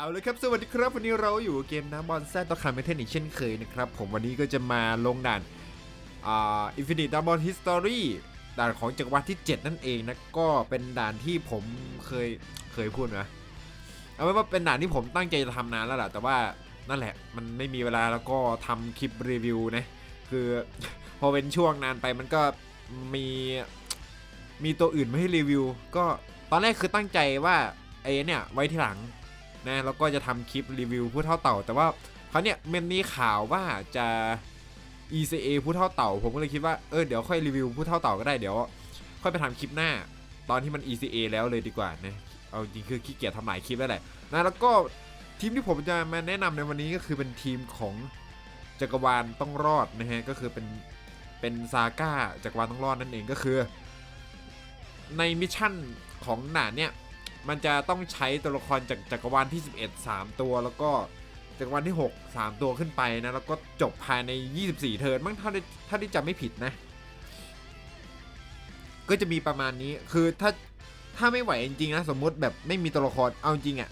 เอาเลยครับ สวัสดีครับ วันนี้เราอยู่เกมน้ำบอลแซดต่อคาร์เมเทนอีกเช่นเคยนะครับ ผมวันนี้ก็จะมาลงด่านอ่าอินฟินิตดัมบอลฮิสตอรี่ด่านของจักรวรรดิที่ 7 นั่นเองนะ ก็เป็นด่านที่ผมเคยเคยพูดนะเอาไว้ว่าเป็นด่านที่ผมตั้งใจจะทำนานแล้วแหละแต่ว่านั่นแหละ มันไม่มีเวลาแล้วก็ทำคลิปรีวิวนะคือพอเป็นช่วงนานไปมันก็มีมีตัวอื่นมาให้รีวิว ก็ตอนแรกคือตั้งใจว่าไอ้เนี่ยไว้ที่หลัง นะแล้วก็จะทำคลิปรีวิวผู้เท่าเต่า แต่ว่าเขาเนี่ยมันมีข่าวว่าจะ ECA ผู้เท่าเต่า ผมก็เลยคิดว่าเออเดี๋ยวค่อยรีวิวผู้เท่าเต่าก็ได้เดี๋ยว ค่อยไปทำคลิปหน้า ตอนที่มัน ECA แล้วเลยดีกว่านะเอาจริงคือขี้เกียจทำหลายคลิปแล้วแหละนะแล้วก็ทีมที่ผมจะมาแนะนำในวันนี้ก็คือเป็นทีมของจักรวาลต้องรอดนะฮะก็คือเป็นเป็นซาก้าจักรวาลต้องรอดนั่นเองก็คือ ในมิชชั่นของหนาเนี่ย มันจะต้องใช้ตัวละครจากจักรวาลที่ 11 3 ตัวแล้วก็จักรวาลที่ 6 3 ตัวขึ้นไปนะแล้วก็จบภายใน 24 เทิร์นมั้งถ้าได้ถ้าได้จำไม่ผิดนะ ก็จะมีประมาณนี้คือถ้าถ้าไม่ไหวจริงๆนะสมมุติแบบไม่มีตัวละครเอาจริงอะ่ะ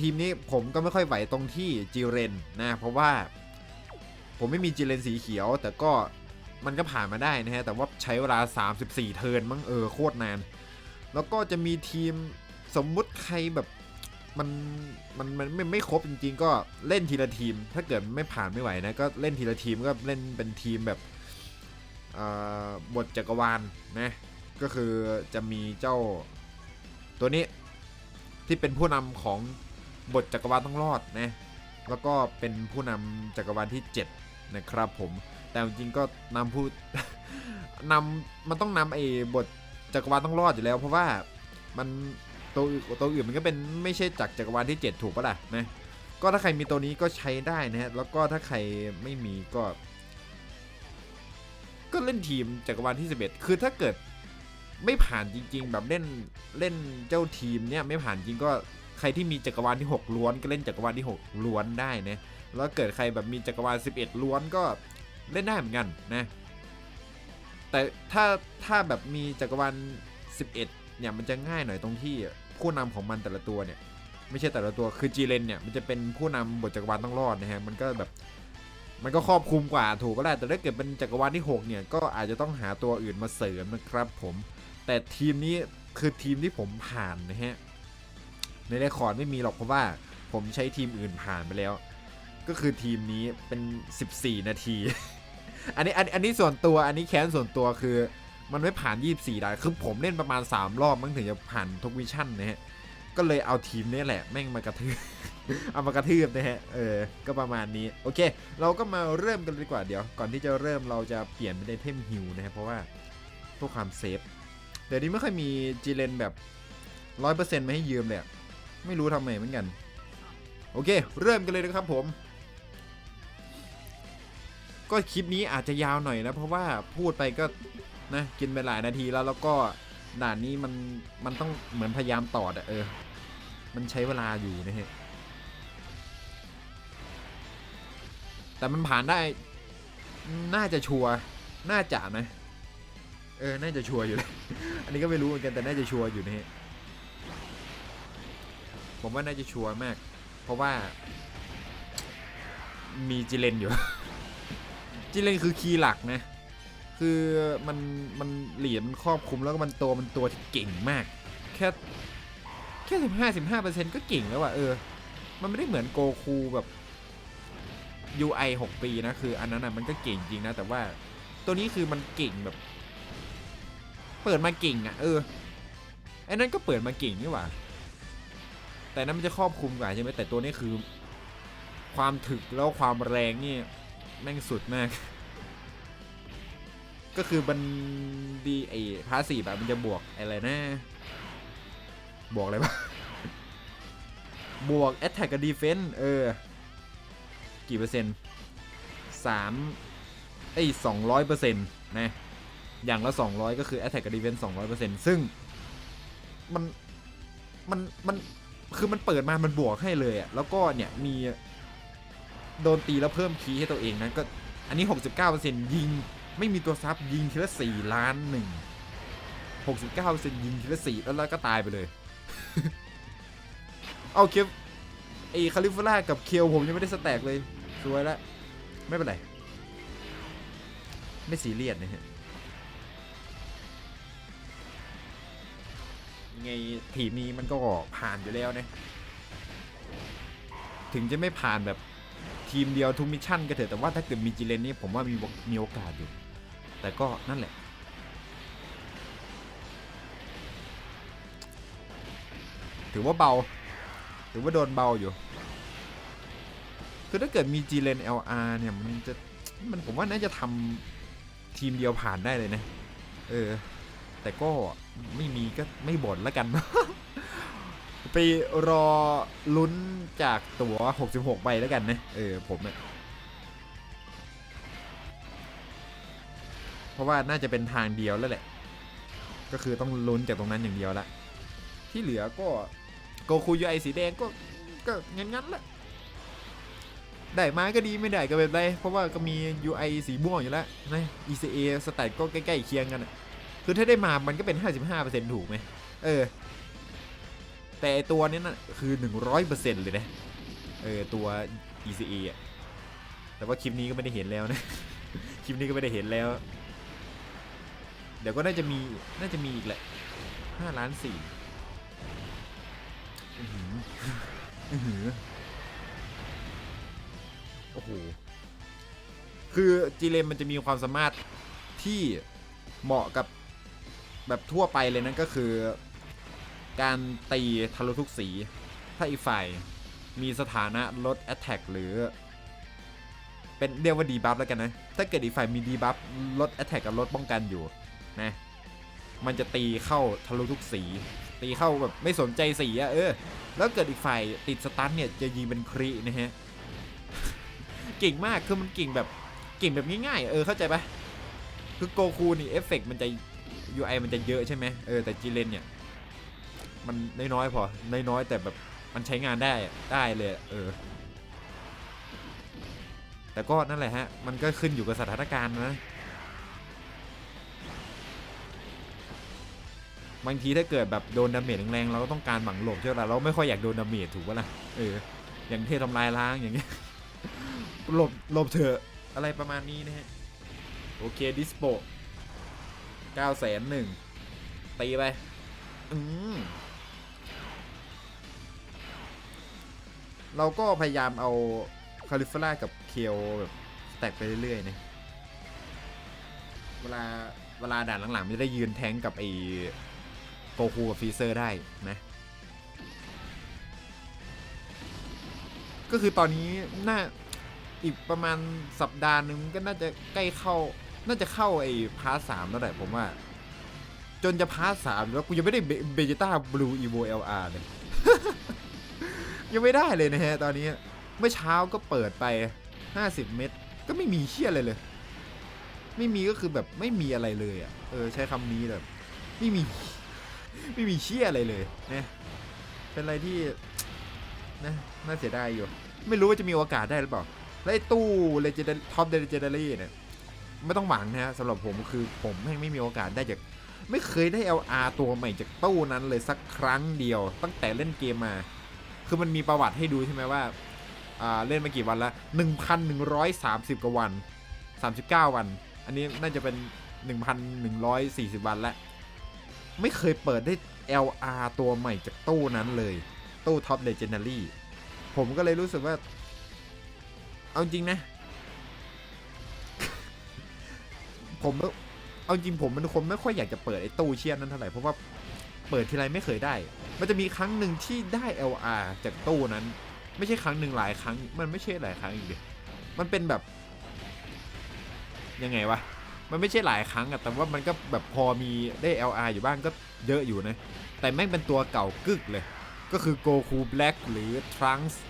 ทีมนี้ผมก็ไม่ค่อยไหวตรงที่จิเรนนะเพราะว่าผมไม่มีจิเรนสีเขียว แต่ก็มันก็ผ่านมาได้นะฮะแต่ว่าใช้เวลา 34 เทิร์นมั้งเออโคตรนาน แล้วก็จะมีทีม สมมุติใครแบบมันมันมันไม่ไม่ครบจริง ๆ ก็เล่นทีละทีม ถ้าเกิดไม่ผ่านไม่ไหวนะก็เล่นทีละทีมก็เล่นเป็นทีมแบบบทจักรวาลนะก็คือจะมีเจ้าตัวนี้ที่เป็นผู้นำของบทจักรวาลต้องรอดนะแล้วก็เป็นผู้นำจักรวาลที่ 7 นะครับผม แต่จริงก็นำผู้นำมันต้องนำไอ้บทจักรวาลต้องรอดอยู่แล้ว เพราะว่ามัน ตัวอื่นตัวอื่นมันก็เป็นไม่ใช่จากจักรวาลที่ 7 ถูกปะล่ะนะก็ถ้าใครมีตัวนี้ก็ใช้ได้นะฮะแล้วก็ถ้าใครไม่มีก็ ก็เล่นทีมจักรวาลที่ 11 คือถ้าเกิดไม่ผ่านจริง ๆ แบบเล่นเล่นเจ้าทีมเนี่ยไม่ผ่านจริงก็ใครที่มีจักรวาลที่ 6 ล้วน ก็เล่นจักรวาลที่ 6 ล้วนได้นะแล้วเกิดใครแบบมีจักรวาล 11 ล้วนก็เล่นได้เหมือนกันนะแต่ถ้าถ้าแบบมีจักรวาล 11 เนี่ยมันจะง่ายหน่อยตรงที่ ผู้นำของมันแต่ละตัวเนี่ย ไม่ใช่แต่ละตัวคือจีเรนเนี่ยมันจะเป็นผู้นำบทจักรวาลต้องรอดนะฮะมันก็แบบมันก็ครอบคลุมกว่าถูกก็ได้แต่ถ้าเกิดเป็นจักรวาลที่ 6 เนี่ย ก็อาจจะต้องหาตัวอื่นมาเสริมนะครับผม แต่ทีมนี้คือทีมที่ผมผ่านนะฮะ ในเรคคอร์ดไม่มีหรอกเพราะว่าผมใช้ทีมอื่นผ่านไปแล้ว ก็คือทีมนี้เป็น 14 นาที อันนี้อันอันนี้ส่วนตัวอันนี้แค้นส่วนตัวคือ มันไม่ผ่าน 24ได้คือผมเล่นประมาณ 3 รอบมั้งถึงจะผ่านทุกวิชั่นนะฮะ ก็เลยเอาทีมนี้แหละแม่งมากระทืบเอามากระทืบนะฮะ เออ ก็ประมาณนี้ โอเค เราก็มาเริ่มกันเลยดีกว่าเดี๋ยว ก่อนที่จะเริ่มเราจะเปลี่ยนเป็นไอเทมฮิวนะฮะ เพราะว่าเพื่อความเซฟ เดี๋ยวนี้ไม่ค่อยมีจีเลนแบบ100%มาให้ยืมเลยไม่รู้ทำไมเหมือนกัน โอเค เริ่มกันเลยนะครับผมก็คลิปนี้อาจจะยาวหน่อยนะ เพราะว่าพูดไปก็ นะกินไปหลายนาทีแล้วแล้วก็ด่านนี้มันมันต้องเหมือนพยายามต่ออะเออ มันใช้เวลาอยู่นะฮะแต่มันผ่านได้ น่าจะชัวร์น่าจะนะเออ น่าจะชัวร์อยู่เลยอันนี้ก็ไม่รู้เหมือนกันแต่น่าจะชัวร์อยู่นะฮะผมว่าน่าจะชัวร์มาก เพราะว่า มีจิเลนอยู่ จิเลนคือคีย์หลักนะ คือมันมันเหรียญมันครอบคลุมแล้วก็มันตัวมันตัวที่เก่งมาก แค่แค่สิบห้าสิบห้าเปอร์เซ็นต์ก็เก่งแล้วว่ะเออ มันไม่ได้เหมือนโกคูแบบ UI 6 ปีนะ คืออันนั้นอะมันก็เก่งจริงนะ แต่ว่าตัวนี้คือมันเก่งแบบ เปิดมาเก่งอะ เออไอ้นั่นก็เปิดมาเก่งนี่หว่า แต่นั้นมันจะครอบคลุมกว่าใช่ไหมแต่ตัวนี้คือ ความถึกแล้วความแรงนี่แม่งสุดมาก ก็คือมันดีไอ้พาสีแบบมันจะบวกอะไรนะ บวกอะไรบ้างบวก attack กับ defense เออ กี่เปอร์เซ็นต์สามไอ้สองร้อยเปอร์เซ็นต์นะ อย่างละสองร้อยก็คือ attack กับ defense สองร้อยเปอร์เซ็นต์ซึ่ง มัน มัน มัน คือมันเปิดมามันบวกให้เลยอะแล้วก็เนี่ยมี โดนตีแล้วเพิ่มคีย์ให้ตัวเองนะก็ อันนี้69%ยิง ไม่มีตัวซับยิงทีละสี่ล้านหนึ่งหกสิบเก้าเซนยิงทีละสี่แล้วก็ตายไปเลย เอาเคฟไอคาลิฟอร่ากับเคียวผมยังไม่ได้สแต็กเลยสวยแล้วไม่เป็นไร ไม่ซีเรียสนะฮะยังไงทีมนี้มันก็ผ่านอยู่แล้วนะ ถึงจะไม่ผ่านแบบทีมเดียวทุกมิชชั่นก็เถอะแต่ว่าถ้าเกิดมีจีเลนนี่ผมว่ามีมีโอกาสอยู่ แต่ก็นั่นแหละ ถือว่าเบา ถือว่าโดนเบาอยู่ คือถ้าเกิดมี g l e n LR เนี่ย มันจะ มันผมว่าน่าจะทำทีมเดียวผ่านได้เลยนะ เออ แต่ก็ไม่มีก็ไม่บ่นแล้วกัน ไปรอลุ้นจากตั๋ว 66ใบแล้วกันนะ เออ ผมเนี่ย เพราะว่าน่าจะเป็นทางเดียวแล้วแหละ ก็คือต้องลุ้นจากตรงนั้นอย่างเดียวละที่เหลือก็โกคูยูไอสีแดงก็ก็งั้นงั้นๆแหละได้มาก็ดีไม่ได้ก็เป็นไร เพราะว่าก็มี UI สีม่วงอยู่แล้วนะ ECA สแตทก็ใกล้ๆเคียงกันอะคือถ้าได้มามันก็เป็น 55%ถูกไหมเออ แต่ตัวนี้น่ะคือ 100%เลยนะ เออ ตัว ECA อะแต่ว่าคลิปนี้ก็ไม่ได้เห็นแล้วนะ คลิปนี้ก็ไม่ได้เห็นแล้ว เดี๋ยวก็น่าจะมีน่าจะมีอีกแหละ5ล้าน4อื้อหืออื้อหือโอ้โห คือจีเลมมันจะมีความสามารถที่เหมาะกับแบบทั่วไปเลยนั่นก็คือ การตีทะลุทุกสี ถ้าอีกฝ่ายมีสถานะลด Attack หรือ เป็นเรียกว่าดีบัฟแล้วกันนะ ถ้าเกิดอีกฝ่ายมีดีบัฟลด Attack กับลดป้องกันอยู่ นะ มันจะตีเข้าทะลุทุกสี ตีเข้าแบบไม่สนใจสีอะเออ แล้วเกิดอีกฝ่ายติดสตันเนี่ยจะยิงเป็นครีนะฮะ เก่งมากคือมันเก่งแบบเก่งแบบง่ายๆ เออเข้าใจปะคือโกคูนี่เอฟเฟกต์มันจะ UI มันจะเยอะใช่ไหมเออแต่จีเลนเนี่ยมันน้อยๆพอ น้อยๆแต่แบบมันใช้งานได้ได้เลยเออ แต่ก็นั่นแหละฮะ มันก็ขึ้นอยู่กับสถานการณ์นะ บางทีถ้าเกิดแบบโดนดาเมจแรงๆเราก็ต้องการหมังหลบใช่ไหมเราไม่ค่อยอยากโดนดาเมจถูกปะล่ะเอออย่างเททำลายล้างอย่างเงี้ยหลบหลบเถอะอะไรประมาณนี้นะฮะโอเคดิสโปเก้าแสนหนึ่งตีไปอืมเราก็พยายามเอาคาลิฟอร่ากับเคียวแบบแตกไปเรื่อยๆนะเวลาเวลาด่านหลังๆมันจะได้ยืนแทงกับไอ โกคูกับฟรีเซอร์ได้นะ ก็คือตอนนี้น่าอีกประมาณสัปดาห์หนึ่งก็น่าจะใกล้เข้า น่าจะเข้าไอ้พาร์ทสามแล้วแหละผมว่า จนจะพาร์ทสามแล้วกูยังไม่ได้เบจิต้าบลูอีโวเอลอาร์เลยยังไม่ได้เลยนะฮะตอนนี้เมื่อเช้าก็เปิดไป 50 เม็ดก็ไม่มีเชี่ยอะไรเลย ไม่มีก็คือแบบไม่มีอะไรเลยอะเออใช้คำนี้แบบ ไม่มี ไม่มีเชี่ยอะไรเลยนะเป็นอะไรที่นะน่าเสียดายอยู่ ไม่รู้ว่าจะมีโอกาสได้หรือเปล่าและไอ้ตู้ Legendary Top Legendary เนี่ยไม่ต้องหวังนะฮะสำหรับผมคือผมแม่งไม่มีโอกาสได้จาก ไม่เคยได้ LR ตัวใหม่จากตู้นั้นเลยสักครั้งเดียว ตั้งแต่เล่นเกมมา คือมันมีประวัติให้ดูใช่ไหมว่าอ่าเล่นมากี่วันละ1,130 กว่าวัน 39 วัน อันนี้น่าจะเป็น 1,140 วันแล้ว ไม่เคยเปิดได้ LR ตัวใหม่จากตู้นั้นเลย ตู้ Top Legendary ผมก็เลยรู้สึกว่า เอาจริงนะ ผมเอาจริงผมเป็นคนไม่ค่อยอยากจะเปิดไอ้ตู้เชียนนั้นเท่าไหร่เพราะว่าเปิดทีไรไม่เคยได้ มันจะมีครั้งหนึ่งที่ได้ LR จากตู้นั้น ไม่ใช่ครั้งหนึ่งหลายครั้ง มันไม่ใช่หลายครั้งอีกเดียมันเป็นแบบ ยังไงวะ มันไม่ใช่หลายครั้งอะแต่ว่ามันก็แบบพอมีได้ LR อยู่บ้างก็เยอะอยู่นะ แต่แม่งเป็นตัวเก่ากึกเลย ก็คือโกคูแบล็กหรือทรังส์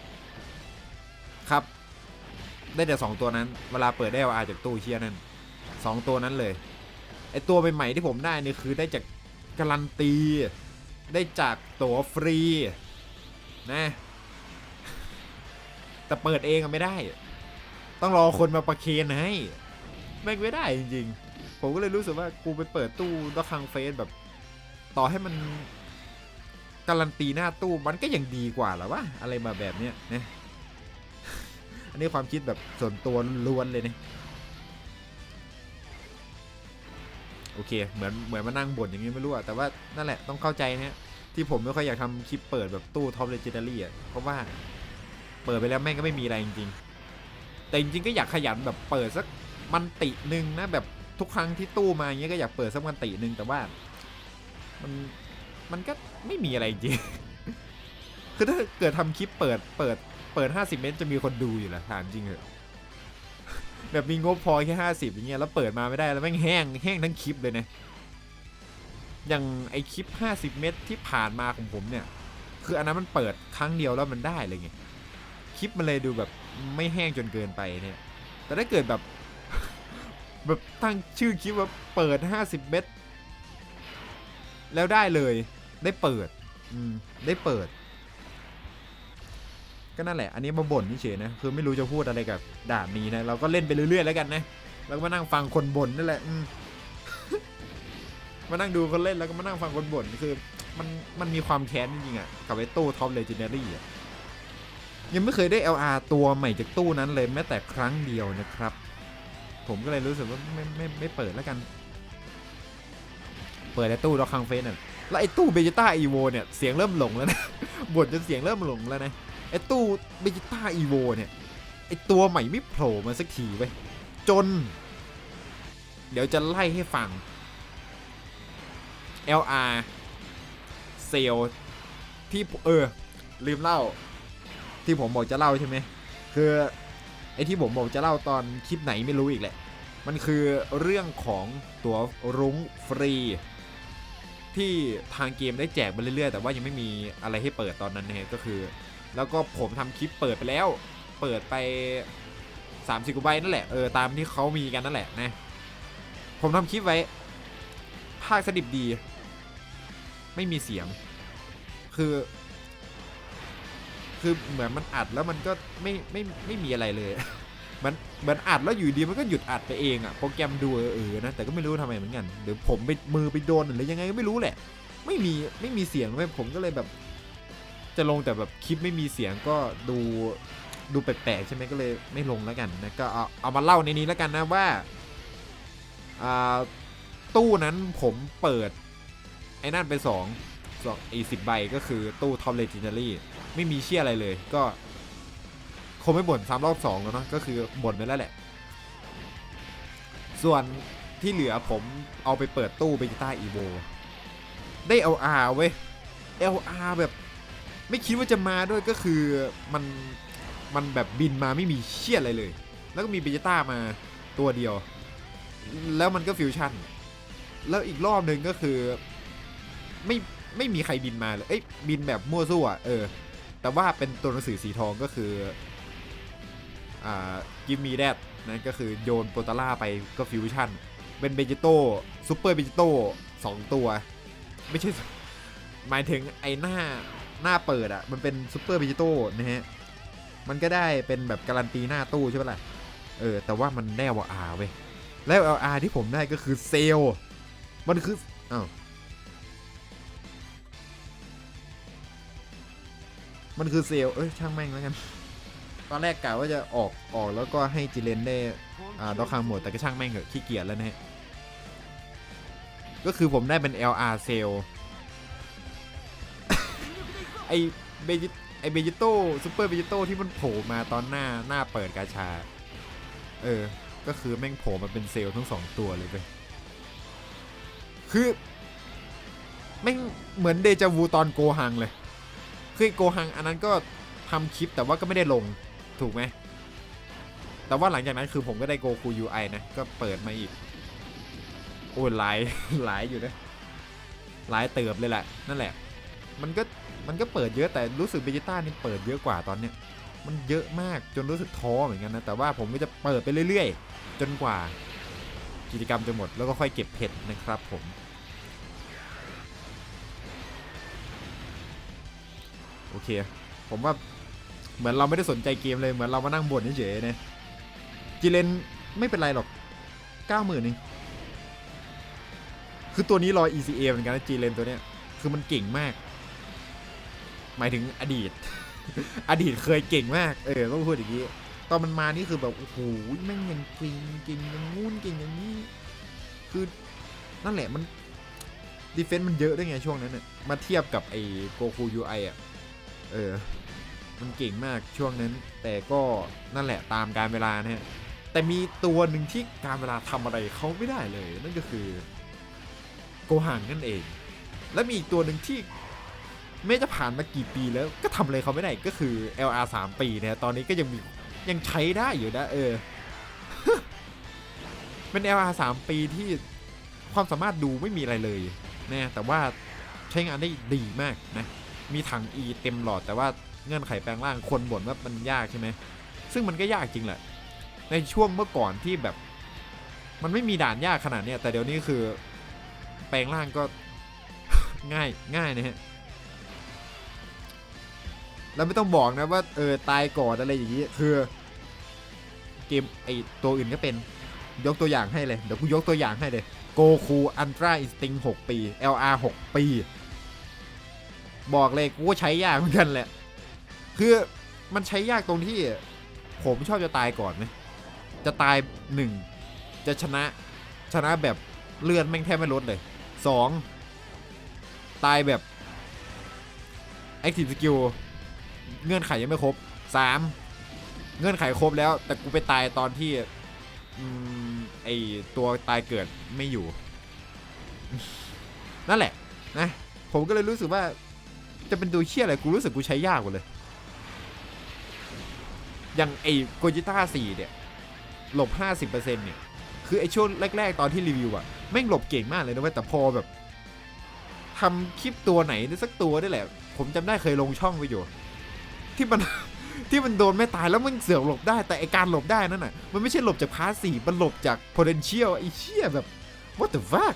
ครับ ได้แต่สองตัวนั้น เวลาเปิดได้ LR จากตู้เชียนั่นสองตัวนั้นเลย ไอตัวใหม่ๆที่ผมได้นี่คือได้จากการันตี ได้จากตั๋วฟรีนะแต่เปิดเองอะไม่ได้ ต้องรอคนมาประเคนให้ แม่งไม่ได้จริงๆ ผมก็เลยรู้สึกว่ากูไปเปิดตู้ดอคังเฟสแบบ ต่อให้มันการันตีหน้าตู้มันก็ยังดีกว่าหรอวะอะไรมาแบบเนี้ยนะอันนี้ความคิดแบบส่วนตัวล้วนเลยเนี่ยโอเค เหมือนเหมือนมานั่งบ่นอย่างนี้ไม่รู้อะแต่ว่านั่นแหละต้องเข้าใจนะฮะที่ผมไม่ค่อยอยากทำคลิปเปิดแบบตู้ท็อปเลเจนดารี่อะเพราะว่าเปิดไปแล้วแม่งก็ไม่มีอะไรจริงๆ แต่จริงๆก็อยากขยันแบบเปิดสัก มันติหนึ่งนะแบบทุกครั้งที่ตู้มาอย่างเงี้ยก็อยากเปิดสักมันติหนึ่งแต่ว่า มันมันก็ไม่มีอะไรจริงคือถ้าเกิดทำคลิปเปิดเปิดเปิด 50 เมตรจะมีคนดูอยู่เหรอถามจริงเหรอแบบมีงบพอแค่50อย่างเงี้ยแล้วเปิดมาไม่ได้แล้วแม่งแห้งแห้งทั้งคลิปเลยนะอย่างไอคลิป 50 เมตรที่ผ่านมาของผมเนี่ย คืออันนั้นมันเปิดครั้งเดียวแล้วมันได้เลยไงคลิปมันเลยดูแบบไม่แห้งจนเกินไปเนี่ย แต่ถ้าเกิดแบบ แบบตั้งชื่อคลิปว่าเปิด 50 เมตรแล้วได้เลยได้เปิดอืมได้เปิด ก็นั่นแหละ อันนี้มาบ่นเฉยนะ คือไม่รู้จะพูดอะไรกับด่านนี้นะ เราก็เล่นไปเรื่อยๆแล้วกันนะ แล้วก็มานั่งฟังคนบ่นนั่นแหละอืมมานั่งดูคนเล่นแล้วก็มานั่งฟังคนบ่นคือ มันมันมีความแค้นจริงๆอะกับไอ้ตู้ท็อปเลเจนดารี่อะยังไม่เคยได้ LR ตัวใหม่จากตู้นั้นเลยแม้แต่ครั้งเดียวนะครับ ผมก็เลยรู้สึกว่าไม่ไม่ไม่เปิดแล้วกัน เปิดไอ้ตู้ดอกคังเฟสน่ะแล้วไอ้ตู้เบจิต้าอีโวเนี่ยเสียงเริ่มหลงแล้วนะบ่นจนเสียงเริ่มหลงแล้วนะไอ้ตู้เบจิต้าอีโวเนี่ยไอ้ตัวใหม่ไม่โผล่มาสักทีเว้ยจน เดี๋ยวจะไล่ให้ฟัง LR เซลที่เออลืมเล่า ที่ผมบอกจะเล่าใช่ไหมคือ ไอ้ที่ผมบอกจะเล่าตอนคลิปไหนไม่รู้อีกแหละ มันคือเรื่องของตัวรุ้งฟรี ที่ทางเกมได้แจกมาเรื่อยๆ แต่ว่ายังไม่มีอะไรให้เปิดตอนนั้นนะฮะก็คือ แล้วก็ผมทำคลิปเปิดไปแล้ว เปิดไป3 0กว่าใบนั่นแหละเออตามที่เขามีกันนั่นแหละนะผมทำคลิปไว้ภาคสดิบดี ไม่มีเสียง คือ คือเหมือนมันอัดแล้วมันก็ไม่ไม่ไม่มีอะไรเลยมันเหมือนอัดแล้วอยู่ดีมันก็หยุดอัดไปเองอะโปรแกรมดูเออนะแต่ก็ไม่รู้ทำไมเหมือนกันเดี๋ยวผมไปมือไปโดนหรือยังไงก็ไม่รู้แหละ ไม่มีไม่มีเสียงเลยผมก็เลยแบบ จะลงแต่แบบคลิปไม่มีเสียงก็ดูดูแปลกๆใช่ไหมก็เลยไม่ลงแล้วกันนะก็เอาเอามาเล่าในนี้แล้วกันนะว่าตู้นั้นผมเปิด ไอ้นั่นไปสองสองไอ้สิบใบก็คือตู้ท็อปเลจิน d ารี่ ไม่มีเชี่ยอะไรเลย ก็คงไม่บ่นซ้ำรอบสองแล้วเนาะก็คือบ่นไปแล้วแหละ ส่วนที่เหลือผมเอาไปเปิดตู้เบจิต้าอีโวได้เอ LR เว้ย LR แบบไม่คิดว่าจะมาด้วยก็คือมันมันแบบบินมาไม่มีเชี่ยอะไรเลย แล้วก็มีเบจิต้ามาตัวเดียว แล้วมันก็ฟิวชั่น แล้วอีกรอบหนึ่งก็คือ ไม่ไม่มีใครบินมาเลย เอ้ยบินแบบมั่วซั่วเออ แต่ว่าเป็นตัวหนังสือสีทองก็คืออ่ากิมมีแดดนั่นก็คือโยนโปรตาร่าไปก็ฟิวชั่น เป็นเบจิโต้ซูเปอร์เบจิโต้สองตัว ไม่ใช่ หมายถึงไอ้หน้าหน้าเปิดอะมันเป็นซูเปอร์เบจิโต้นะฮะ มันก็ได้เป็นแบบการันตีหน้าตู้ใช่ปะล่ะ เออ แต่ว่ามันได้วอาเว้ยแล้ว LR ที่ผมได้ก็คือเซล มันคืออ้าว มันคือเซลเอ้ยช่างแม่งแล้วกัน ตอนแรกกะว่าจะออกออกแล้วก็ให้จิเลนได้อ่าดอกคางหมดแต่ก็ช่างแม่งเถอะขี้เกียจแล้วนะฮะก็คือผมได้เป็น LR เซลไอเบจิไอเบจิโต้ซูเปอร์เบจิโต้ที่มันโผล่มาตอนหน้าหน้าเปิดกาชา เออ ก็คือแม่งโผล่มาเป็นเซลทั้งสองตัวเลยไปคือแม่งเหมือนเดจาวูตอนโกหังเลย คือโกหังอันนั้นก็ทำคลิปแต่ว่าก็ไม่ได้ลงถูกไหมแต่ว่าหลังจากนั้นคือผมก็ได้โกคูยูไอนะ ก็เปิดมาอีก โอ้ยหลายหลายอยู่นะหลายเติบเลยแหละ นั่นแหละ มันก็มันก็เปิดเยอะแต่รู้สึกเบจิต้านี่เปิดเยอะกว่าตอนเนี้ยมันเยอะมากจนรู้สึกท้อเหมือนกันนะแต่ว่าผมก็จะเปิดไปเรื่อย ๆ จนกว่ากิจกรรมจะหมดแล้วก็ค่อยเก็บเพชรนะครับผม โอเค ผมว่าเหมือนเราไม่ได้สนใจเกมเลยเหมือนเรามานั่งบ่นเฉยๆนะจีเลนไม่เป็นไรหรอกเก้าหมื่นเองคือตัวนี้รอ ECA เหมือนกันนะจีเลนตัวเนี้ยคือมันเก่งมาก หมายถึงอดีต อดีตเคยเก่งมาก เออต้องพูดอย่างนี้ ตอนมันมานี่คือแบบโอ้โหแม่งยังเก่งเก่งยังงู้นเก่งอย่างนี้ คือนั่นแหละมันดีเฟนต์มันเยอะด้วยไงช่วงนั้นน่ะมาเทียบกับไอ้โกคูยูไออะ เออ มันเก่งมากช่วงนั้น แต่ก็นั่นแหละตามการเวลานะฮะ แต่มีตัวหนึ่งที่การเวลาทำอะไรเขาไม่ได้เลย นั่นก็คือ โกหังนั่นเอง และมีอีกตัวหนึ่งที่ไม่จะผ่านมากี่ปีแล้วก็ทำอะไรเขาไม่ได้ก็คือ LR 3ปีนะตอนนี้ก็ยังมียังใช้ได้อยู่นะเออ เป็น LR 3ปีที่ความสามารถดูไม่มีอะไรเลยนะแต่ว่าใช้งานได้ดีมากนะ มีถัง E เต็มหลอดแต่ว่าเงื่อนไขแปลงร่างคนบ่นว่ามันยากใช่ไหมซึ่งมันก็ยากจริงแหละ ในช่วงเมื่อก่อนที่แบบ มันไม่มีด่านยากขนาดเนี้ยแต่เดี๋ยวนี้คือ แปลงร่างก็ง่ายง่ายนะฮะแล้วไม่ต้องบอกนะว่าเออตายก่อนอะไรอย่างนี้คือเกมไอตัวอื่นก็เป็นยกตัวอย่างให้เลย เดี๋ยวกูยกตัวอย่างให้เลยโกคูอันตราอินสติง6ปี LR 6 ปี บอกเลยกูใช้ยากเหมือนกันแหละ คือมันใช้ยากตรงที่ ผมชอบจะตายก่อนไหมจะตายหนึ่งจะชนะชนะแบบเลือดแม่งแทบไม่ลดเลยสองตายแบบ Active Skill เงื่อนไขยังไม่ครบสามเงื่อนไขครบแล้ว แต่กูไปตายตอนที่อไอตัวตายเกิดไม่อยู่ นั่นแหละนะผมก็เลยรู้สึกว่า จะเป็นตัวเชี่ยอะไรกูรู้สึกกูใช้ยากกว่าเลยอย่างไอโกจิต้า4เนี่ยหลบ 50%เนี่ยคือไอช่วงแรก ๆ ตอนที่รีวิวอะแม่งหลบเก่งมากเลยนะเว้ยแต่พอแบบทำคลิปตัวไหนสักตัวนี่แหละ ผมจำได้เคยลงช่องไปอยู่ ที่มันที่มันโดนไม่ตายแล้วมันเสือกหลบได้แต่ไอการหลบได้นั่นน่ะมันไม่ใช่หลบจากพาสซีฟมันหลบจาก potential ไอเชี่ยแบบ what the fuck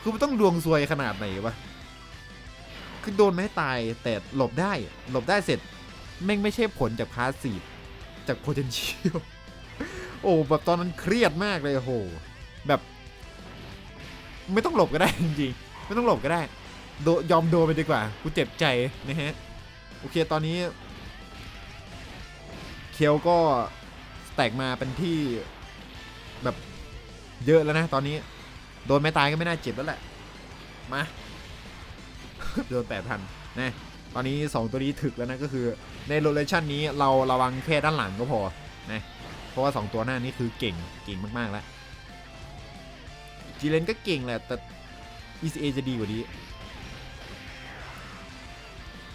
คือมันต้องดวงซวยขนาดไหนวะ คือโดนไม่ตายแต่หลบได้ หลบได้เสร็จแม่งไม่ใช่ผลจากพาสซีฟจาก potential โอ้แบบตอนนั้นเครียดมากเลยโอ้โหแบบ ไม่ต้องหลบก็ได้จริงๆไม่ต้องหลบก็ได้โดยอมโดนไปดีกว่า กูเจ็บใจนะฮะ โอเคตอนนี้ เคียวก็แตกมาเป็นที่แบบเยอะแล้วนะตอนนี้ โดนไม่ตายก็ไม่น่าเจ็บแล้วแหละ มา โดนแปดพันนะตอนนี้ 2 ตัวนี้ถึกแล้วนะก็คือในโรเลชันนี้เราระวังแค่ด้านหลังก็พอนะเพราะว่า 2 ตัวหน้านี้คือเก่งเก่งมาก ๆ แล้วจีเลนก็เก่งแหละ แต่ ECA จะดีกว่านี้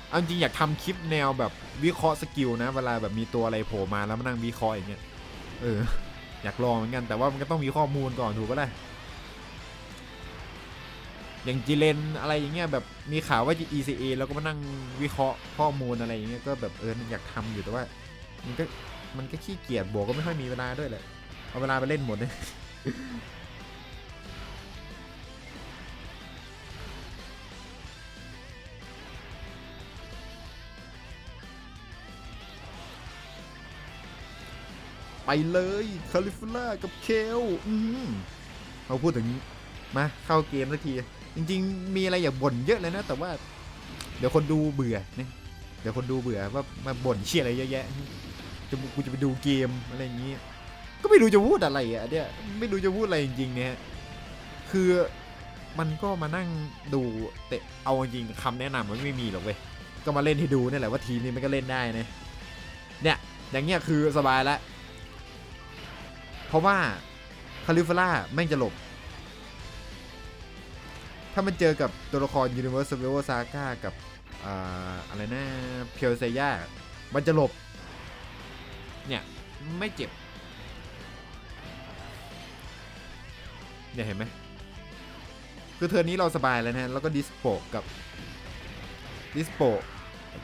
เอาจริงอยากทำคลิปแนวแบบวิเคราะห์สกิลนะ เวลาแบบมีตัวอะไรโผล่มาแล้วมานั่งวิเคราะห์อย่างเงี้ยเอออยากลองเหมือนกันแต่ว่ามันก็ต้องมีข้อมูลก่อนถูกปะล่ะ อย่างจีเลนอะไรอย่างเงี้ยแบบมีข่าวว่าจะ ECA แล้วก็มานั่งวิเคราะห์ข้อมูลอะไรอย่างเงี้ยก็แบบเอออยากทำอยู่แต่ว่า มันก็มันก็ขี้เกียจบวกก็ไม่ค่อยมีเวลาด้วยแหละเอาเวลาไปเล่นหมดเลยไปเลยคาลิฟอร์นากับเคลอืมเราพูดถึงมาเข้าเกมสักที จริงๆ มีอะไรอย่าบ่นเยอะเลยนะ แต่ว่า เดี๋ยวคนดูเบื่อนะเดี๋ยวคนดูเบื่อว่ามาบ่นเชี่ยอะไรเยอะแยะจะกูจะไปดูเกมอะไรอย่างงี้ ก็ไม่รู้จะพูดอะไรอะเนี่ยไม่รู้จะพูดอะไรจริงๆเนี่ยคือมันก็มานั่งดูแต่เอาจริงๆคำแนะนำมันไม่มีหรอกเว้ยก็มาเล่นให้ดูนี่แหละว่าทีมนี้มันก็เล่นได้นะเนี่ยอย่างเงี้ยคือสบายล้วเพราะว่าคาลิฟล่าแม่งจะหลบ ถ้ามันเจอกับตัวละคร Universe v e l Saga กับอ่าอะไรนะเพียวเซย่ามันจะหลบ เนี่ย ไม่เจ็บ เนี่ยเห็นไหม คือเทอร์นนี้เราสบายแล้วนะ แล้วก็ดิสโปกับดิสโป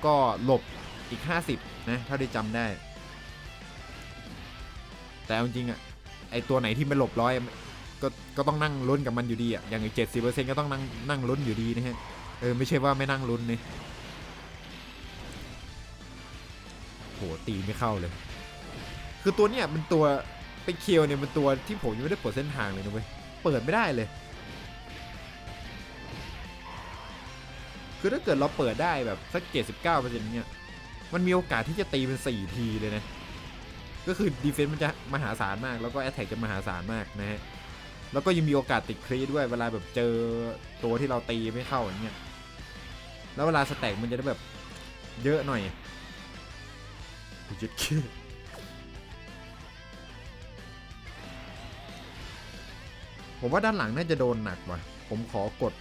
ก็หลบอีก 50 นะ เท่าที่จำได้ แต่เอาจริงอะไอตัวไหนที่ไม่หลบร้อย ก็ก็ต้องนั่งลุ้นกับมันอยู่ดีอะอย่างอีกเจ็ดสิบเปอร์เซ็นต์ก็ต้องนั่งนั่งลุ้นอยู่ดีนะฮะเออไม่ใช่ว่าไม่นั่งลุ้นนี่โหตีไม่เข้าเลย คือตัวเนี้ยมันตัวไปเคียวเนี่ยมันตัวที่ผมยังไม่ได้เปิดเส้นทางเลยนะเว้ยเปิดไม่ได้เลยคคือถ้าเกิดเราเปิดได้แบบสักเจ็ดสิบเก้าเปอร์เซ็นต์เนี่ยมันมีโอกาสที่จะตีเป็นสี่ทีเลยนะก็คือดีเฟนซ์มันจะมหาศาลมาก แล้วก็แอตแทกจะมหาศาลมากนะฮะ แล้วก็ยังมีโอกาสติดครีด้วยเวลาแบบเจอตัวที่เราตีไม่เข้าอย่างเงี้ยแล้วเวลาสแต็กมันจะได้แบบเยอะหน่อยจุดคิดผมว่าด้านหลังน่าจะโดนหนักว่ะ ผมขอกด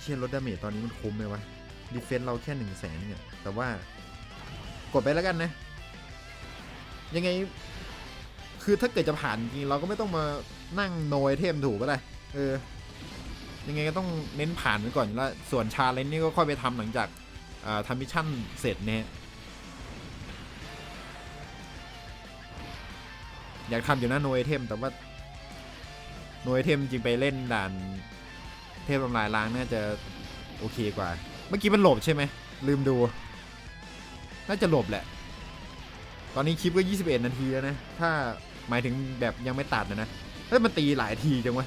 เชียลดดาเมจตอนนี้มันคุ้มไหมวะดีเฟนส์เราแค่หนึ่งแสนเนี่ยแต่ว่ากดไปแล้วกันนะ ยังไง คือถ้าเกิดจะผ่านจริงเราก็ไม่ต้องมานั่งโนยเทมถูกก็ได้เออ ยังไงก็ต้องเน้นผ่านไว้ก่อนแล้วส่วนชาเลนจ์นี่ก็ค่อยไปทำหลังจากอ่าทำมิชชั่นเสร็จเนี่ยอยากทำอยู่นะโนยเทมแต่ว่าโนยเทมจริงไปเล่นด่านเทพทำลายล้างน่าจะโอเคกว่า เมื่อกี้มันหลบใช่ไหม ลืมดู น่าจะหลบแหละ ตอนนี้คลิปก็ 21 นาทีแล้วนะ ถ้า หมายถึงแบบยังไม่ตัดนะนะเฮ้ยมันตีหลายทีจังวะ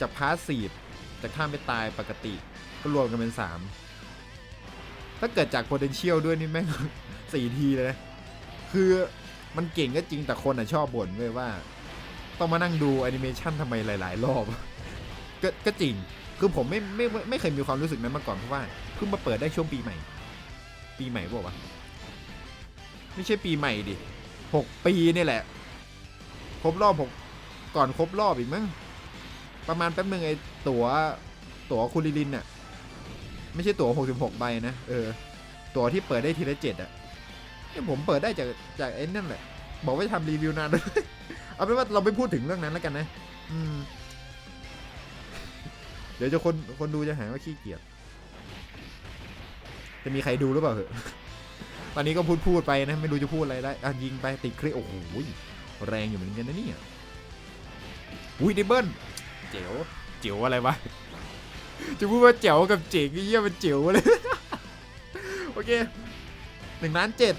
จากพาสซีฟจากท่าไม่ตายปกติก็รวมกันเป็น 3 ถ้าเกิดจาก potential ด้วยนี่แม่ง4ทีเลยนะ คือมันเก่งก็จริงแต่คนอะชอบบ่นเว้ยว่า ต้องมานั่งดูแอนิเมชันทำไมหลาย ๆ รอบ ก็ก็จริงคือผมไม่ไม่ไม่ไม่เคยมีความรู้สึกนั้นมาก่อนเพราะว่าเพิ่งมาเปิดได้ช่วงปีใหม่ ปีใหม่บอกว่าวะ ไม่ใช่ปีใหม่ดิหกปีนี่แหละ ครบรอบหกก่อนครบรอบอีกมั้ง ประมาณแป๊บนึงไอ้ตั๋ว ตั๋วคุริลินน่ะ ไม่ใช่ตั๋วหกสิบหกใบนะ เออ ตั๋วที่เปิดได้ทีละเจ็ดอะเนี่ผมเปิดได้จากจากไอ้นั่นแหละ บอกว่าจะทำรีวิวนานเอาเป็นว่าเราไม่พูดถึงเรื่องนั้นแล้วกันนะ อืม เดี๋ยวจะคนคนดูจะหาว่าขี้เกียจ จะมีใครดูหรือเปล่าเหอะ ตอนนี้ก็พูดพูดไปนะไม่รู้จะพูดอะไรได้อะยิงไปติดคลิโอ้โหแรงอยู่เหมือนกันนะเนี่ยอุ้ยดิเบิ้ลเจ๋วเจ๋วอะไรวะจะพูดว่าเจ๋วกับเจ๋งเหี้ยมันเจ๋วเลยโอเคหนึ่งล้านเจ็ด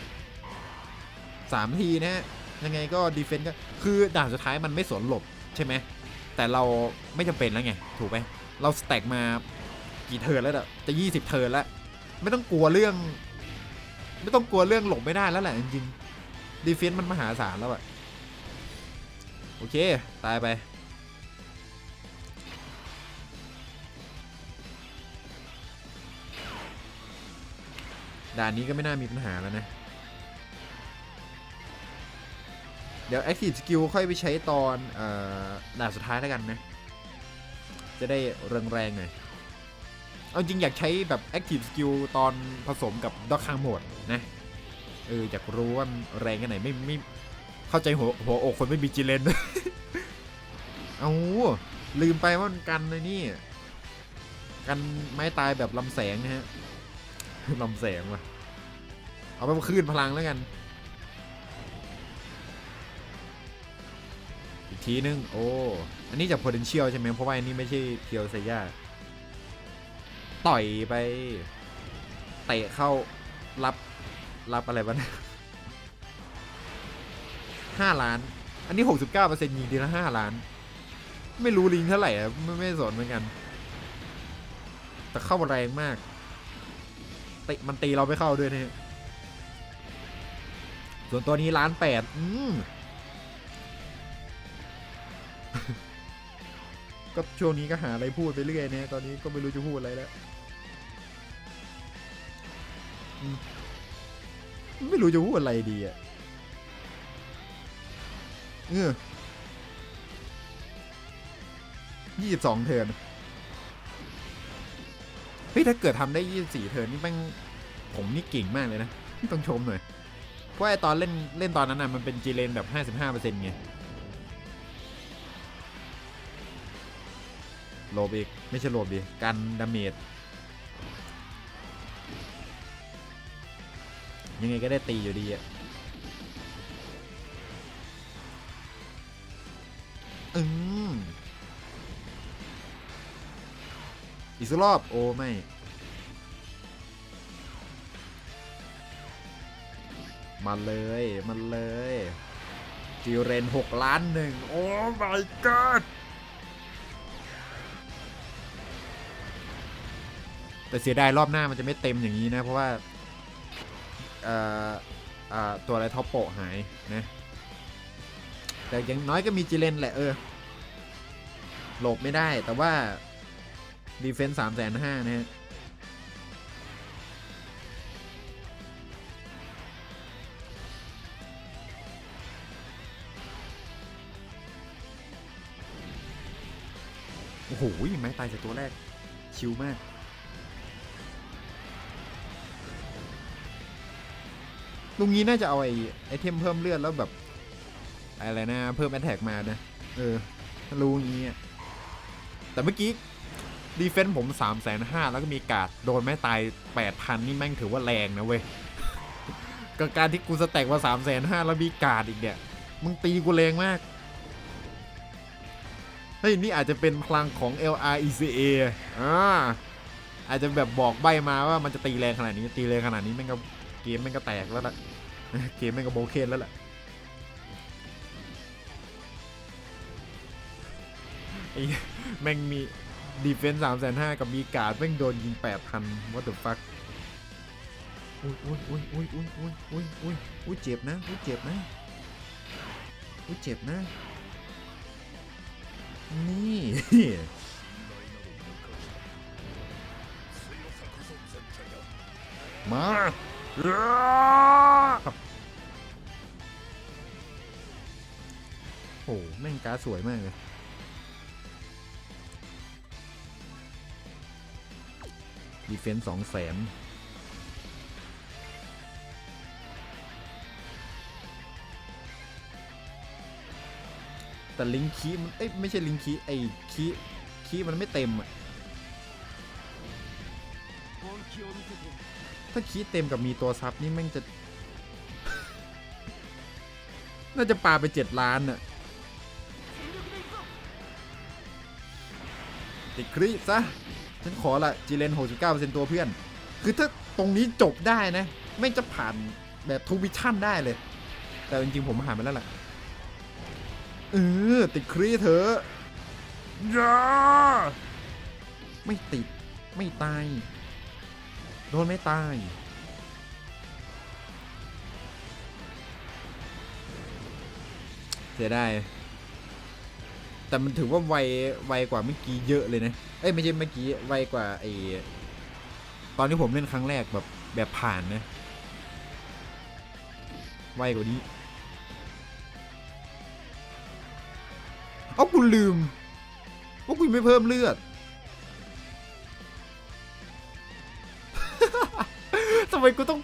สามทีนะฮะยังไงก็ดีเฟนต์ก็คือด่านสุดท้ายมันไม่สนหลบใช่ไหมแต่เราไม่จำเป็นแล้วไง ถูกไหมเราสแต็กมากี่เทิร์นแล้วจะยี่สิบเทิร์นแล้ว ไม่ต้องกลัวเรื่อง ไม่ต้องกลัวเรื่องหลบไม่ได้แล้วแหละจริงๆดีเฟนต์มันมหาศาลแล้วอะโอเค ตายไป ด่านนี้ก็ไม่น่ามีปัญหาแล้วนะ เดี๋ยว Active Skill ค่อยไปใช้ตอนออด่านสุดท้ายแล้วกันนะ จะได้แรงๆหน่อย เอาจริงอยากใช้แบบ Active Skill ตอนผสมกับด็อกคางโหมดนะ เอออยากรู้ว่าแรงแค่ไหนไม่ไม่เข้าใจหัวหัวอกคนไม่มีจีเลน เอาลืมไปว่ามันกันเลยนี่ กันไม้ตายแบบลำแสงนะฮะลำแสงว่ะ เอาไปคลื่นพลังแล้วกัน อีกทีนึง โอ้ อันนี้จาก potential ใช่ไหมเพราะว่าอันนี้ไม่ใช่เพียวไซย่า ต่อยไป เตะเข้ารับรับอะไรวะเนี่ยห้าล้าน อันนี้หกสิบเก้าเปอร์เซ็นต์ยิงทีละห้าล้าน ไม่รู้ลิงเท่าไหร่อะไม่ไม่สนเหมือนกัน แต่เข้าแรงมากตีมันตีเราไม่เข้าด้วยนะส่วนตัวนี้ล้านแปดอืม ก็ช่วงนี้ก็หาอะไรพูดไปเรื่อยเนะตอนนี้ก็ไม่รู้จะพูดอะไรแล้วไม่รู้จะพูดอะไรดีอะเออยี่สิบสองเทิร์นเฮ้ยถ้าเกิดทำได้ยี่สิบสี่เทิร์นนี่แม่งผมนี่เก่งมากเลยนะต้องชมหน่อย เพราะไอตอนเล่นเล่นตอนนั้นน่ะมันเป็นจีเลนแบบห้าสิบห้าเปอร์เซ็นต์ไง โลบอีก ไม่ใช่โลบดิ กันดาเมจยังไงก็ได้ตีอยู่ดีอะอืมอีกสักรอบ โอ้ ไม่มาเลย มันเลยจิเรนหกล้านหนึ่ง โอ้ my god แต่เสียดายรอบหน้ามันจะไม่เต็มอย่างนี้นะ เพราะว่าตัวอะไรท็อปโปหายนะ แต่อยังน้อยก็มีจีเลนแหละเออ หลบไม่ได้แต่ว่าดีเฟนส์สามแสนห้านะฮะโอ้โหไม้ตายจากตัวแรก ชิวมาก ลุงนี้น่าจะเอาไอ้ไอเทมเพิ่มเลือดแล้วแบบอะไรนะเพิ่มแอตแทกมานะเออถ้ารู้งงี้แต่เมื่อกี้ดีเฟนส์ผม3ามแสนห้าแล้วก็มีการ์ดโดนแม่ตาย 8,000 นี่แม่งถือว่าแรงนะเว้ยกับการที่กูสแต็กมา3ามแสนห้าแล้วมีการ์ดอีกเนี่ย มึงตีกูแรงมาก เฮ้ย นี่อาจจะเป็นพลังของ LRECA อ่าอาจจะแบบบอกใบมาว่ามันจะตีแรงขนาดนี้ตีแรงขนาดนี้แม่งก็ เกมแม่งก็แตกแล้วล่ะ เกมแม่งก็โบเคนแล้วล่ะไอ้แม่งมีดีเฟนส์สามแสนห้ากับมีการ์ดแม่งโดนยิงแปดพัน what the fuck อุ้ยอุ้ยอุ้ยอุ้ยอุ้ยอุ้ยอุ้ยอุ้ยอุ้ยเจ็บนะอุ้ยเจ็บนะอุ้ยเจ็บนะ นี่มา โอ้แม่งการสวยมากเลยดีเฟนส์สองแสนแต่ลิงคีมัน เอ้ย ไม่ใช่ลิงคีไอ้คีคีมันไม่เต็มอะ ถ้าคีเต็มกับมีตัวซับนี่แม่งจะ น่าจะปาไปเจ็ดล้านอะติดคริซะ ฉันขอละจีเลน 69%ตัวเพื่อน คือถ้าตรงนี้จบได้นะ ไม่จะผ่านแบบทูวิชั่นได้เลย แต่จริงๆผมผ่านไปแล้วล่ะ เออ ติดครีเถอะย่าไม่ติด ไม่ตาย โดนไม่ตายเสียดายแต่มันถือว่าไวไวกว่าเมื่อกี้เยอะเลยนะ เอ้ยไม่ใช่เมื่อกี้ไวกว่าไอตอนที่ผมเล่นครั้งแรกแบบแบบผ่านนะ ไวกว่านี้ เอ้ากูลืมว่ากูไม่เพิ่มเลือด ไมกูต้อง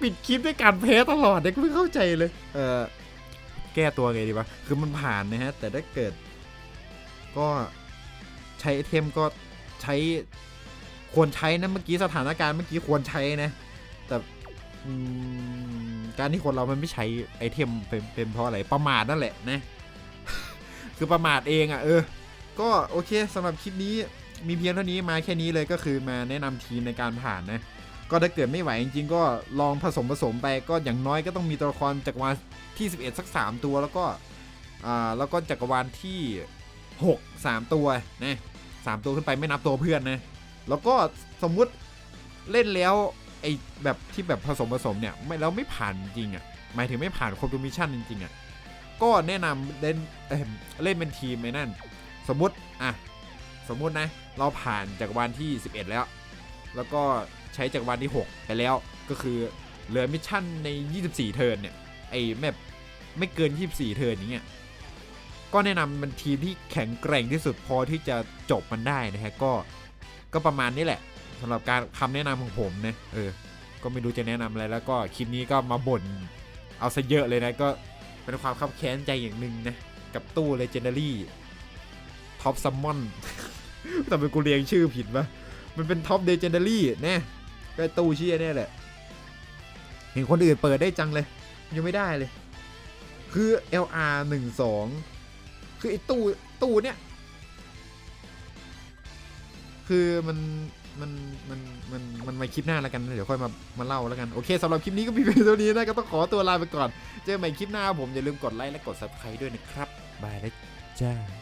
ปิดคลิปด้วยการแพ้ตลอดเนี่ยกูไม่เข้าใจเลย เออแก้ตัวไงดีวะ คือมันผ่านนะฮะ แต่ถ้าเกิด ก็ใช้ไอเทมก็ใช้ควรใช้นะเมื่อกี้สถานการณ์เมื่อกี้ควรใช้นะ แต่อืมการที่คนเรามันไม่ใช้ไอเทมเป็นเป็นเพราะอะไรประมาทนั่นแหละนะ คือประมาทเองอะ่ะเออ ก็โอเคสำหรับคลิปนี้มีเพียงเท่านี้มาแค่นี้เลยก็คือมาแนะนำทีมในการผ่านนะ ก็ถ้าเกิดไม่ไหวจริงๆก็ลองผสมผสมไปก็อย่างน้อยก็ต้องมีตัวละครจักรวาลที่ 11 สัก 3 ตัวแล้วก็อ่าแล้วก็จักรวาลที่ 6 3 ตัวนะสามตัวขึ้นไปไม่นับตัวเพื่อนนะแล้วก็สมมุติเล่นแล้วไอ้แบบที่แบบผสมผสมเนี่ยไม่แล้วไม่ผ่านจริงอะ่ะหมายถึงไม่ผ่านคอมพิมิชชั่นจริงๆอะ่ะก็แนะนำเล่นเเล่นเป็นทีมไอ้นั่น สมมุติอะสมมุตินะเราผ่านจักวาลที่ 11 แล้ว แล้วก็ ใช้จักวาลที่ 6 ไปแล้วก็คือเหลือมิชชั่นใน 24 เทิร์นเนี่ยไอ้แมปไม่เกิน 24 เทิร์นอย่างเงี้ยก็แนะนำมันทีมที่แข็งแกร่งที่สุดพอที่จะจบมันได้นะฮะก็ก็ประมาณนี้แหละสำหรับการคำแนะนำของผมนะเออก็ไม่รู้จะแนะนำอะไรแล้วก็คลิปนี้ก็มาบ่นเอาซะเยอะเลยนะก็เป็นความคับแค้นใจอย่างหนึ่งนะ กับตู้ Legendary ท็อปซัมมอนแต่เป็นกูเรียงชื่อผิดปะมันเป็นท็อป Legendary แน่ อ้ตู้เชี่ยเนี่ยแหละ เห็นคนอื่นเปิดได้จังเลย ยังไม่ได้เลย คือ LR 1 2คือไอ้ตู้ตู้เนี่ย คือมันมันมันมันมันมาคลิปหน้าแล้วกันเดี๋ยวค่อยมามาเล่าแล้วกันโอเคสำหรับคลิปนี้ก็มีเพียงเท่านี้นะก็ต้องขอตัวลาไปก่อน เจอใหม่คลิปหน้าผมอย่าลืมกดไลค์และกด subscribe ด้วยนะครับบายแล้วจ้า